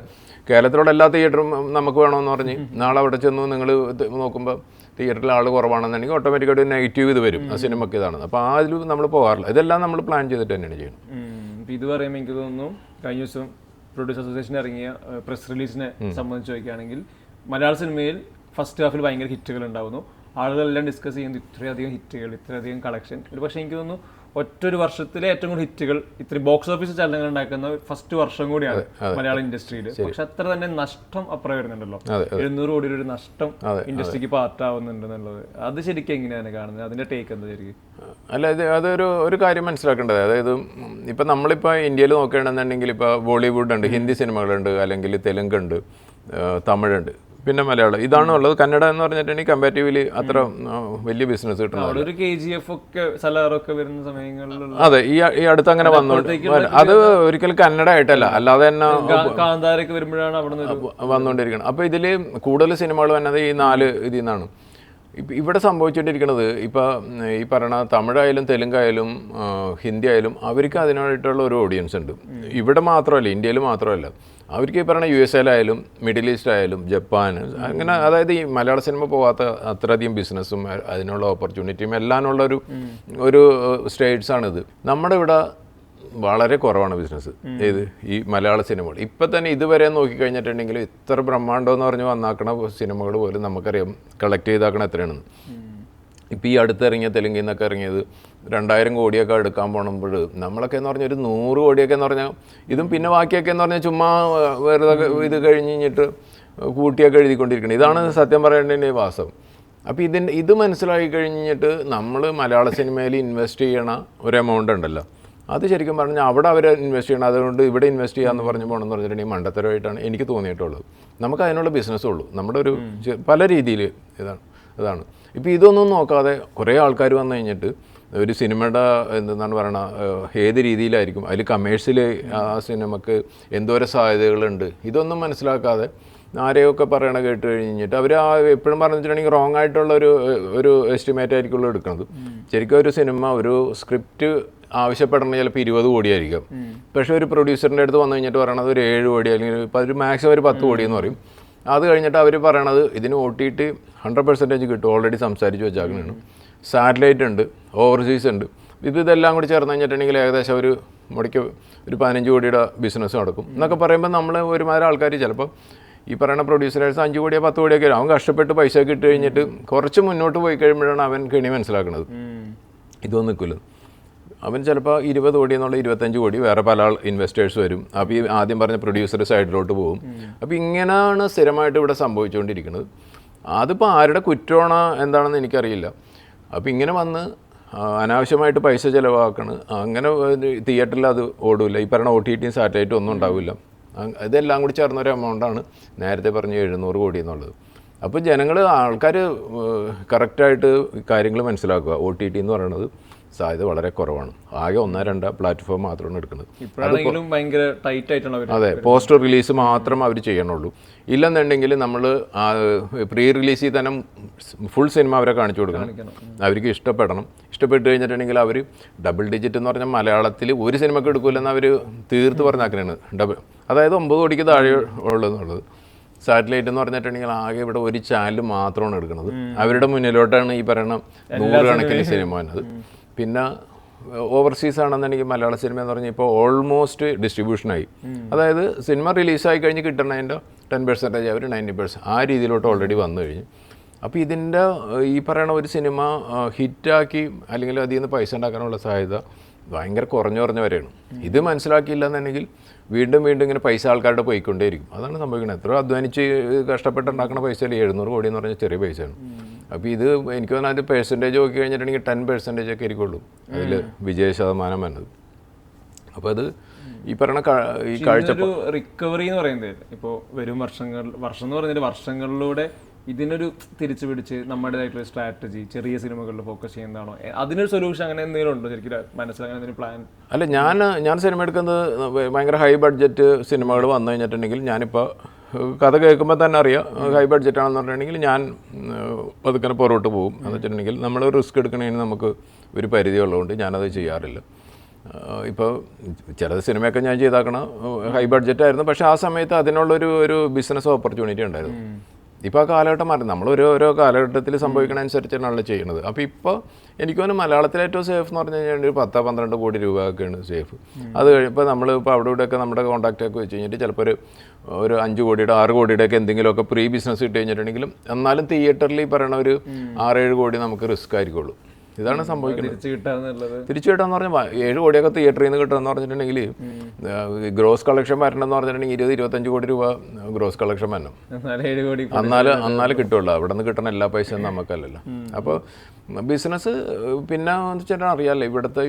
കേരളത്തിലുള്ള എല്ലാ തിയേറ്ററും നമുക്ക് വേണമെന്ന് പറഞ്ഞ് നാളെ അവിടെ ചെന്നു നിങ്ങൾ നോക്കുമ്പോൾ തിയേറ്ററിൽ ആൾ കുറവാണെന്നുണ്ടെങ്കിൽ ഓട്ടോമാറ്റിക്കായിട്ട് നെഗറ്റീവ് ഇത് വരും ആ സിനിമയ്ക്ക് ഇതാണ്. അപ്പോൾ ആ ഇതിൽ നമ്മൾ പോകാറില്ല. ഇതെല്ലാം നമ്മൾ പ്ലാൻ ചെയ്തിട്ട് തന്നെയാണ് ചെയ്യുന്നത്. ഇപ്പം ഇത് പറയുമ്പോൾ എനിക്ക് തോന്നുന്നു കഴിഞ്ഞ ദിവസം പ്രൊഡ്യൂസ് അസോസിയേഷൻ ഇറങ്ങിയ പ്രസ് റിലീസിനെ സംബന്ധിച്ച് ചോദിക്കുകയാണെങ്കിൽ മലയാള സിനിമയിൽ ഫസ്റ്റ് ഹാഫിൽ ഭയങ്കര ഹിറ്റുകൾ ഉണ്ടാവുന്നു ആളുകളെല്ലാം ഡിസ്കസ് ചെയ്യുന്നത് ഇത്രയധികം ഹിറ്റുകൾ ഇത്രയധികം കളക്ഷൻ ഒരു പക്ഷേ എനിക്ക് തോന്നുന്നു ഒറ്റൊരു വർഷത്തിലെ ഏറ്റവും കൂടുതൽ ഹിറ്റുകൾ ഇത്രയും ബോക്സ് ഓഫീസ് ചലനങ്ങൾ ഉണ്ടാക്കുന്ന ഫസ്റ്റ് വർഷം കൂടിയാണ് മലയാള ഇൻഡസ്ട്രിയിൽ പക്ഷെ അത്ര തന്നെ നഷ്ടം അപ്പുറം വരുന്നുണ്ടല്ലോ. എഴുന്നൂറ് കോടി ഒരു നഷ്ടം ഇൻഡസ്ട്രിക്ക് പാർട്ടാവുന്നുണ്ട് എന്നുള്ളത്. അത് ശരിക്കും എങ്ങനെയാണ് കാണുന്നത്? അതിന്റെ ടേക്ക് എന്താ ശരിക്കും? അല്ല ഇത് അതൊരു ഒരു കാര്യം മനസ്സിലാക്കേണ്ടത്. അതായത് ഇപ്പം നമ്മളിപ്പോൾ ഇന്ത്യയിൽ നോക്കുകയാണെന്നുണ്ടെങ്കിൽ ഇപ്പോൾ ബോളിവുഡ് ഉണ്ട് ഹിന്ദി സിനിമകളുണ്ട് അല്ലെങ്കിൽ തെലുങ്ക് ഉണ്ട് തമിഴുണ്ട്. പിന്നെ മലയാളം. ഇതാണ് ഉള്ളത്. കന്നഡ എന്ന് പറഞ്ഞിട്ടുണ്ടെങ്കിൽ കമ്പാരിറ്റീവ്ലി അത്ര വലിയ ബിസിനസ് കിട്ടുന്നത് കെ ജി എഫ് ഒക്കെ സലാറൊക്കെ വരുന്ന സമയങ്ങളിലുള്ള അതെ ഈ ഈ അടുത്ത് അങ്ങനെ വന്നോണ്ട് അത് ഒരിക്കലും കന്നഡ ആയിട്ടല്ല. അല്ലാതെ തന്നെ കാന്താരൊക്കെ വരുമ്പോഴാണ് അവിടെ നിന്ന് വന്നുകൊണ്ടിരിക്കണം അപ്പോൾ ഇതിൽ കൂടുതൽ സിനിമകൾ വന്നത് ഈ നാല് ഇതിൽ നിന്നാണ്. ഇപ്പം ഇവിടെ സംഭവിച്ചുകൊണ്ടിരിക്കുന്നത് ഇപ്പോൾ ഈ പറയണ തമിഴായാലും തെലുങ്കായാലും ഹിന്ദി ആയാലും അവർക്ക് അതിനായിട്ടുള്ള ഒരു ഓഡിയൻസ് ഉണ്ട്. ഇവിടെ മാത്രമല്ല ഇന്ത്യയിൽ മാത്രമല്ല അവർക്ക് ഈ പറയണ യു എസ് എയിലായാലും മിഡിൽ ഈസ്റ്റ് ആയാലും ജപ്പാൻ അങ്ങനെ അതായത് ഈ മലയാള സിനിമ പോകാത്ത അത്രയധികം ബിസിനസ്സും അതിനുള്ള ഓപ്പർച്യൂണിറ്റിയും എല്ലാം ഉള്ളൊരു ഒരു ഒരു സ്റ്റേറ്റ്സ് ആണിത്. നമ്മുടെ ഇവിടെ വളരെ കുറവാണ് ബിസിനസ് ഏത്? ഈ മലയാള സിനിമകൾ. ഇപ്പം തന്നെ ഇതുവരെ നോക്കിക്കഴിഞ്ഞിട്ടുണ്ടെങ്കിൽ ഇത്ര ബ്രഹ്മാണ്ടം എന്ന് പറഞ്ഞ് വന്നാക്കണ സിനിമകൾ പോലും നമുക്കറിയാം. കളക്ട് ചെയ്താക്കണ എത്രയാണെന്ന്. ഇപ്പോൾ ഈ അടുത്തിറങ്ങിയ തെലുങ്കിൽ നിന്നൊക്കെ ഇറങ്ങിയത് രണ്ടായിരം കോടിയൊക്കെ എടുക്കാൻ പോകുമ്പോൾ നമ്മളൊക്കെ എന്ന് പറഞ്ഞാൽ ഒരു നൂറ് കോടിയൊക്കെ എന്ന് പറഞ്ഞാൽ ഇതും പിന്നെ ബാക്കിയൊക്കെ എന്ന് പറഞ്ഞാൽ ചുമ്മാ വെറുതെ ഇത് കഴിഞ്ഞ് കഴിഞ്ഞിട്ട് കൂട്ടിയൊക്കെ എഴുതിക്കൊണ്ടിരിക്കണം. ഇതാണ് സത്യം പറയേണ്ടതിന്റെ വാസ്തവം അപ്പോൾ ഇതിന്റെ ഇത് മനസ്സിലാക്കി കഴിഞ്ഞിട്ട് നമ്മൾ മലയാള സിനിമയിൽ ഇൻവെസ്റ്റ് ചെയ്യണ ഒരു എമൗണ്ട് ഉണ്ടല്ലോ. അത് ശരിക്കും പറഞ്ഞാൽ അവിടെ അവർ ഇൻവെസ്റ്റ് ചെയ്യണം. അതുകൊണ്ട് ഇവിടെ ഇൻവെസ്റ്റ് ചെയ്യാമെന്ന് പറഞ്ഞ് പോകണമെന്ന് പറഞ്ഞിട്ടുണ്ടെങ്കിൽ മണ്ടത്തരമായിട്ടാണ് എനിക്ക് തോന്നിയിട്ടുള്ളത്. നമുക്ക് അതിനുള്ള ബിസിനസ്സേ ഉള്ളൂ. നമ്മുടെ ഒരു പല രീതിയിൽ ഇതാണ് ഇതാണ്. ഇപ്പോൾ ഇതൊന്നും നോക്കാതെ കുറേ ആൾക്കാർ വന്നു കഴിഞ്ഞിട്ട് ഒരു സിനിമയുടെ എന്താണ് പറയണ ഏത് രീതിയിലായിരിക്കും? അതിൽ കമേഴ്ഷ്യൽ ആ സിനിമക്ക് എന്തോരം സാധ്യതകളുണ്ട്? ഇതൊന്നും മനസ്സിലാക്കാതെ ആരെയൊക്കെ പറയണ കേട്ട് കഴിഞ്ഞിട്ട് അവർ ആ എപ്പോഴും പറഞ്ഞിട്ടുണ്ടെങ്കിൽ റോങ് ആയിട്ടുള്ള ഒരു ഒരു എസ്റ്റിമേറ്റ് ആയിരിക്കുമല്ലോ എടുക്കുന്നത് ശരിക്കും ഒരു സിനിമ ഒരു സ്ക്രിപ്റ്റ് ആവശ്യപ്പെടണമെങ്കിൽ ചിലപ്പോൾ ഇരുപത് കോടിയായിരിക്കും. പക്ഷേ ഒരു പ്രൊഡ്യൂസറിന്റെ അടുത്ത് വന്നു കഴിഞ്ഞിട്ട് പറയണത് ഒരു ഏഴ് കോടി അല്ലെങ്കിൽ ഇപ്പം ഒരു മാക്സിമം ഒരു പത്ത് കോടി എന്ന് പറയും. അത് കഴിഞ്ഞിട്ട് അവർ പറയണത് ഇതിന് ഓട്ടിയിട്ട് ഹൺഡ്രഡ് പെർസെന്റേജ് കിട്ടും. ഓൾറെഡി സംസാരിച്ച് വെച്ചാക്കണാണ്. സാറ്റലൈറ്റ് ഉണ്ട് ഓവർസീസ് ഉണ്ട്. ഇത് ഇതെല്ലാം കൂടി ചേർന്ന് കഴിഞ്ഞിട്ടുണ്ടെങ്കിൽ ഏകദേശം ഒരു മുടക്ക് ഒരു പതിനഞ്ച് കോടിയുടെ ബിസിനസ് നടക്കും. എന്നൊക്കെ പറയുമ്പോൾ നമ്മൾ ഒരുമാതിരി ആൾക്കാർ ചിലപ്പോൾ ഈ പറയുന്ന പ്രൊഡ്യൂസേഴ്സ് അഞ്ച് കോടിയോ പത്ത് കോടിയൊക്കെ വരും അവൻ കഷ്ടപ്പെട്ട് പൈസ ഒക്കെ ഇട്ട് കഴിഞ്ഞിട്ട് കുറച്ച് മുന്നോട്ട് പോയി കഴിയുമ്പോഴാണ് അവൻ കെണി മനസ്സിലാക്കുന്നത് ഇതൊന്നും നിൽക്കില്ല. അവൻ ചിലപ്പോൾ ഇരുപത് കോടി എന്നുള്ള ഇരുപത്തഞ്ച് കോടി വേറെ പല ഇൻവെസ്റ്റേഴ്സ് വരും. അപ്പോൾ ഈ ആദ്യം പറഞ്ഞ പ്രൊഡ്യൂസർ സൈഡിലോട്ട് പോകും. അപ്പോൾ ഇങ്ങനെയാണ് സ്ഥിരമായിട്ട് ഇവിടെ സംഭവിച്ചുകൊണ്ടിരിക്കുന്നത്. അതിപ്പോൾ ആരുടെ കുറ്റമാണോ എന്താണെന്ന് എനിക്കറിയില്ല. അപ്പോൾ ഇങ്ങനെ വന്ന് അനാവശ്യമായിട്ട് പൈസ ചിലവാക്കണ്. അങ്ങനെ തിയേറ്ററിൽ അത് ഓടില്ല ഈ പറഞ്ഞ ഒ ടി ടിയും സാറ്റലൈറ്റും ഒന്നും ഉണ്ടാവില്ല ഇതെല്ലാം കൂടി ചേർന്ന ഒരു എമൗണ്ടാണ് നേരത്തെ പറഞ്ഞ എഴുന്നൂറ് കോടി എന്നുള്ളത്. അപ്പോൾ ജനങ്ങൾ ആൾക്കാർ കറക്റ്റായിട്ട് കാര്യങ്ങൾ മനസ്സിലാക്കുക. ഒ ടി ടി എന്ന് പറയുന്നത് സാധ്യത വളരെ കുറവാണ്. ആകെ ഒന്നോ രണ്ടോ പ്ലാറ്റ്ഫോം മാത്രമാണ് എടുക്കുന്നത്. അതെ പോസ്റ്റർ റിലീസ് മാത്രം അവർ ചെയ്യണുള്ളൂ. ഇല്ലെന്നുണ്ടെങ്കിൽ നമ്മൾ പ്രീ റിലീസിൽ തന്നെ ഫുൾ സിനിമ അവരെ കാണിച്ചു കൊടുക്കണം. അവർക്ക് ഇഷ്ടപ്പെടണം. ഇഷ്ടപ്പെട്ട് കഴിഞ്ഞിട്ടുണ്ടെങ്കിൽ അവർ ഡബിൾ ഡിജിറ്റ് എന്ന് പറഞ്ഞാൽ മലയാളത്തിൽ ഒരു സിനിമക്ക് എടുക്കില്ലെന്ന് അവർ തീർത്ത് പറഞ്ഞാക്കണാണ്. ഡബിൾ അതായത് ഒമ്പത് കോടിക്ക് താഴെ ഉള്ളതെന്നുള്ളത്. സാറ്റലൈറ്റ് എന്ന് പറഞ്ഞിട്ടുണ്ടെങ്കിൽ ആകെ ഇവിടെ ഒരു ചാനൽ മാത്രമാണ് എടുക്കുന്നത്. അവരുടെ മുന്നിലോട്ടാണ് ഈ പറയുന്ന നൂറുകണക്കിന് സിനിമ വന്നത്. പിന്നെ ഓവർസീസ് ആണെന്നുണ്ടെങ്കിൽ മലയാള സിനിമ എന്ന് പറഞ്ഞാൽ ഇപ്പോൾ ഓൾമോസ്റ്റ് ഡിസ്ട്രിബ്യൂഷനായി. അതായത് സിനിമ റിലീസായി കഴിഞ്ഞ് കിട്ടണതിന്റെ ടെൻ പെർസെന്റേജ് അവർ നയന്റി പെർസെന്റ് ആ രീതിയിലോട്ട് ഓൾറെഡി വന്നു കഴിഞ്ഞു. അപ്പോൾ ഇതിന്റെ ഈ പറയണ ഒരു സിനിമ ഹിറ്റാക്കി അല്ലെങ്കിൽ അതിൽ നിന്ന് പൈസ ഉണ്ടാക്കാനുള്ള സാധ്യത ഭയങ്കര കുറഞ്ഞു കുറഞ്ഞു വരെയാണ്. ഇത് മനസ്സിലാക്കിയില്ല എന്നുണ്ടെങ്കിൽ വീണ്ടും വീണ്ടും ഇങ്ങനെ പൈസ ആൾക്കാരുടെ പോയിക്കൊണ്ടേയിരിക്കും. അതാണ് സംഭവിക്കുന്നത് എത്ര അധ്വാനിച്ച് കഷ്ടപ്പെട്ട് ഉണ്ടാക്കുന്ന പൈസ അല്ലേ എഴുന്നൂറ് കോടി എന്ന് പറഞ്ഞാൽ ചെറിയ പൈസയാണ്. അപ്പോൾ ഇത് എനിക്ക് തോന്നുന്നു അതിന്റെ പെർസെന്റേജ് നോക്കി കഴിഞ്ഞിട്ടുണ്ടെങ്കിൽ ടെൻ പെർസെന്റേജ് ഒക്കെ ആയിരിക്കുള്ളൂ. അതിൽ വിജയ ശതമാനം വന്നത് അപ്പോൾ അത് ഈ പറയുന്ന ഈ കാഴ്ച റിക്കവറി എന്ന് പറയുന്നത് ഇപ്പോൾ വരും വർഷങ്ങൾ വർഷം എന്ന് പറഞ്ഞാൽ വർഷങ്ങളിലൂടെ ഇതിനൊരു തിരിച്ചു പിടിച്ച് നമ്മുടേതായിട്ടുള്ള സ്ട്രാറ്റജി ചെറിയ സിനിമകളിൽ ഫോക്കസ് ചെയ്യുന്നതാണോ? അതിനൊരു സൊല്യൂഷൻ അങ്ങനെ എന്തെങ്കിലും ഉണ്ടോ? ശരിക്കും മനസ്സിൽ അങ്ങനെ എന്തെങ്കിലും പ്ലാൻ അല്ല ഞാൻ ഞാൻ സിനിമ എടുക്കുന്നത് ഭയങ്കര ഹൈ ബഡ്ജറ്റ് സിനിമകൾ വന്നു കഴിഞ്ഞിട്ടുണ്ടെങ്കിൽ ഞാനിപ്പോൾ കഥ കേൾക്കുമ്പോൾ തന്നെ അറിയാം. ഹൈ ബഡ്ജറ്റ് ആണെന്ന് പറഞ്ഞിട്ടുണ്ടെങ്കിൽ ഞാൻ പതുക്കനെ പുറകോട്ട് പോകും. എന്ന് വെച്ചിട്ടുണ്ടെങ്കിൽ നമ്മൾ റിസ്ക് എടുക്കണതിന് നമുക്ക് ഒരു പരിധി ഉള്ളതുകൊണ്ട് ഞാനത് ചെയ്യാറില്ല. ഇപ്പോൾ ചില സിനിമയൊക്കെ ഞാൻ ചെയ്താക്കണം ഹൈ ബഡ്ജറ്റ് ആയിരുന്നു പക്ഷേ ആ സമയത്ത് അതിനുള്ളൊരു ഒരു ബിസിനസ് ഓപ്പർച്യൂണിറ്റി ഉണ്ടായിരുന്നു. ഇപ്പോൾ ആ കാലഘട്ടം മാറി. നമ്മൾ ഓരോ ഓരോ കാലഘട്ടത്തിൽ സംഭവിക്കണ അനുസരിച്ചാണല്ലോ ചെയ്യുന്നത്. അപ്പോൾ ഇപ്പോൾ എനിക്ക് തോന്നുന്നു മലയാളത്തിലെ ഏറ്റവും സേഫ് എന്ന് പറഞ്ഞു കഴിഞ്ഞാൽ ഒരു പത്ത് പന്ത്രണ്ട് കോടി രൂപ ഒക്കെയാണ് സേഫ് അത് കഴിഞ്ഞപ്പോൾ നമ്മൾ ഇപ്പോൾ അവിടെ ഇവിടെയൊക്കെ നമ്മുടെ കോൺടാക്റ്റ് ഒക്കെ വെച്ച് കഴിഞ്ഞിട്ട് ചിലപ്പോൾ ഒരു ഒരു അഞ്ച് കോടിയുടെ ആറ് കോടിയുടെ ഒക്കെ എന്തെങ്കിലുമൊക്കെ പ്രീ ബിസിനസ് ഇട്ട് കഴിഞ്ഞിട്ടുണ്ടെങ്കിലും എന്നാലും തിയേറ്ററിൽ ഈ പറയുന്ന ഒരു ആറേഴ് കോടി നമുക്ക് റിസ്ക് ആയിരിക്കുള്ളൂ. ഇതാണ് സംഭവിക്കുന്നത്. തിരിച്ചു കിട്ടാന്നുള്ളത് തിരിച്ചു കിട്ടാന്ന് പറഞ്ഞാൽ ഏഴ് കോടിയൊക്കെ തിയേറ്ററിൽ നിന്ന് കിട്ടുമെന്ന് പറഞ്ഞിട്ടുണ്ടെങ്കിൽ ഗ്രോസ് കളക്ഷൻ വരണമെന്ന് പറഞ്ഞിട്ടുണ്ടെങ്കിൽ ഇരുപത് ഇരുപത്തഞ്ച് കോടി രൂപ ഗ്രോസ് കളക്ഷൻ വരണം. എന്നാൽ എന്നാൽ കിട്ടുള്ളൂ. അവിടെ നിന്ന് കിട്ടണ എല്ലാ പൈസയും നമുക്കല്ലല്ലോ. അപ്പോൾ ബിസിനസ് പിന്നെ ചേട്ടൻ അറിയാമല്ലോ ഇവിടുത്തെ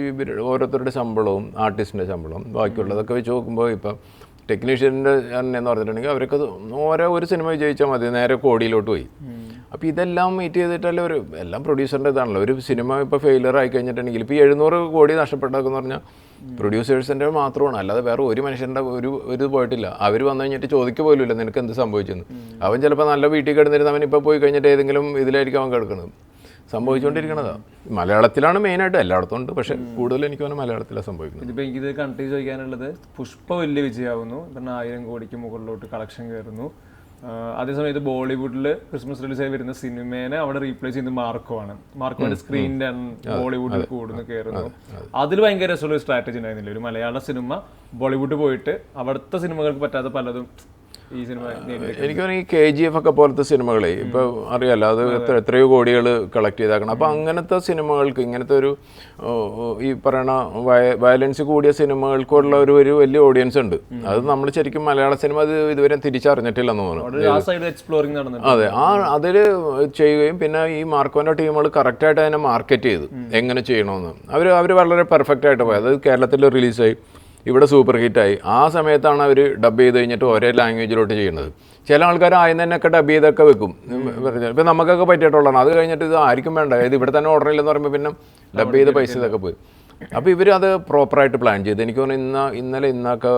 ഓരോരുത്തരുടെ ശമ്പളവും ആർട്ടിസ്റ്റിന്റെ ശമ്പളവും ബാക്കിയുള്ളതൊക്കെ വെച്ച് നോക്കുമ്പോൾ ഇപ്പം ടെക്നീഷ്യന്റെ എന്ന് പറഞ്ഞിട്ടുണ്ടെങ്കിൽ അവർക്ക് ഓരോ ഒരു സിനിമ വിജയിച്ചാൽ മതി നേരെ കോടിയിലോട്ട് പോയി. അപ്പോൾ ഇതെല്ലാം മീറ്റ് ചെയ്തിട്ടല്ലേ ഒരു എല്ലാം പ്രൊഡ്യൂസറിന്റെ ഇതാണല്ലോ. ഒരു സിനിമ ഇപ്പോൾ ഫെയിലർ ആയി കഴിഞ്ഞിട്ടുണ്ടെങ്കിൽ ഇപ്പോൾ എഴുന്നൂറ് കോടി നഷ്ടപ്പെട്ടതെന്ന് പറഞ്ഞാൽ പ്രൊഡ്യൂസേഴ്സിന്റെ മാത്രമാണ്. അല്ലാതെ വേറെ ഒരു മനുഷ്യന്റെ ഒരു ഒരു പോയിട്ടില്ല. അവർ വന്നു കഴിഞ്ഞിട്ട് ചോദിക്കുക പോലും ഇല്ല നിനക്ക് എന്ത് സംഭവിച്ചെന്ന്. അവൻ ചിലപ്പോൾ നല്ല വീട്ടിൽ കിടന്നിരുന്ന അവൻ ഇപ്പോൾ പോയി കഴിഞ്ഞിട്ട് ഏതെങ്കിലും ഇതിലായിരിക്കും അവൻ കിടക്കുന്നത്. സംഭവിച്ചുകൊണ്ടിരിക്കണതാണ് മലയാളത്തിലാണ് മെയിനായിട്ട് എല്ലായിടത്തും ഉണ്ട് പക്ഷേ കൂടുതൽ എനിക്ക് തോന്നുന്നു മലയാളത്തിലാണ് സംഭവിക്കുന്നത്. ഇതിപ്പോൾ എനിക്കിത് കണ്ടിന്യൂ ചോദിക്കാനുള്ളത് പുഷ്പ വലിയ വിജയമാവുന്നു. പറഞ്ഞാൽ ആയിരം കോടിക്ക് മുകളിലോട്ട് കളക്ഷൻ കയറുന്നു. അതേസമയത്ത് ബോളിവുഡിൽ ക്രിസ്മസ് റിലീസ് ആയി വരുന്ന സിനിമേനെ അവിടെ റീപ്ലേസ് ചെയ്യുന്നത് മാർക്കോആണ് മാർക്കോയുടെ സ്ക്രീനിന്റെ ബോളിവുഡിൽ കൂടുന്നു കയറുന്നു. അതിൽ ഭയങ്കര രസമുള്ള ഒരു സ്ട്രാറ്റജി ഉണ്ടായിരുന്നില്ല. ഒരു മലയാള സിനിമ ബോളിവുഡ് പോയിട്ട് അവിടുത്തെ സിനിമകൾക്ക് പറ്റാത്ത പലതും ഈ സിനിമ. എനിക്ക് തോന്നുന്നു ഈ കെ ജി എഫ് ഒക്കെ പോലത്തെ സിനിമകളെ ഇപ്പോൾ അറിയാലോ അത് എത്ര എത്രയോ കോടികൾ കളക്ട് ചെയ്താക്കണം. അപ്പോൾ അങ്ങനത്തെ സിനിമകൾക്ക് ഇങ്ങനത്തെ ഒരു ഈ പറയണ വയലൻസ് കൂടിയ സിനിമകൾക്കുള്ള ഒരു ഒരു വലിയ ഓഡിയൻസ് ഉണ്ട്. അത് നമ്മൾ ശരിക്കും മലയാള സിനിമ അത് ഇതുവരെ തിരിച്ചറിഞ്ഞിട്ടില്ലെന്ന് തോന്നുന്നു. അതെ ആ അതിൽ ചെയ്യുകയും പിന്നെ ഈ മാർക്കോന്റെ ടീമുകൾ കറക്റ്റായിട്ട് അതിനെ മാർക്കറ്റ് ചെയ്തു. എങ്ങനെ ചെയ്യണമെന്ന് അവർ അവർ വളരെ പെർഫെക്റ്റ് ആയിട്ട് പോയത് അത് കേരളത്തിൽ റിലീസായി ഇവിടെ സൂപ്പർ ഹിറ്റായി ആ സമയത്താണ് അവർ ഡബ് ചെയ്ത് കഴിഞ്ഞിട്ട് ഒരേ ലാംഗ്വേജിലോട്ട് ചെയ്യുന്നത്. ചില ആൾക്കാർ ആദ്യം തന്നെയൊക്കെ ഡബ് ചെയ്തൊക്കെ വെക്കും. ഇപ്പം നമുക്കൊക്കെ പറ്റിയിട്ടുള്ളതാണ്. അത് കഴിഞ്ഞിട്ട് ഇത് ആർക്കും വേണ്ട. ഇത് ഇവിടെ തന്നെ ഓർഡർ ഇല്ലെന്ന് പറയുമ്പോൾ പിന്നെ ഡബ് ചെയ്ത് പൈസ ഇതൊക്കെ പോയി. അപ്പോൾ ഇവർ അത് പ്രോപ്പറായിട്ട് പ്ലാൻ ചെയ്ത്. എനിക്ക് തോന്നുന്നു ഇന്ന ഇന്നലെ ഇന്നൊക്കെ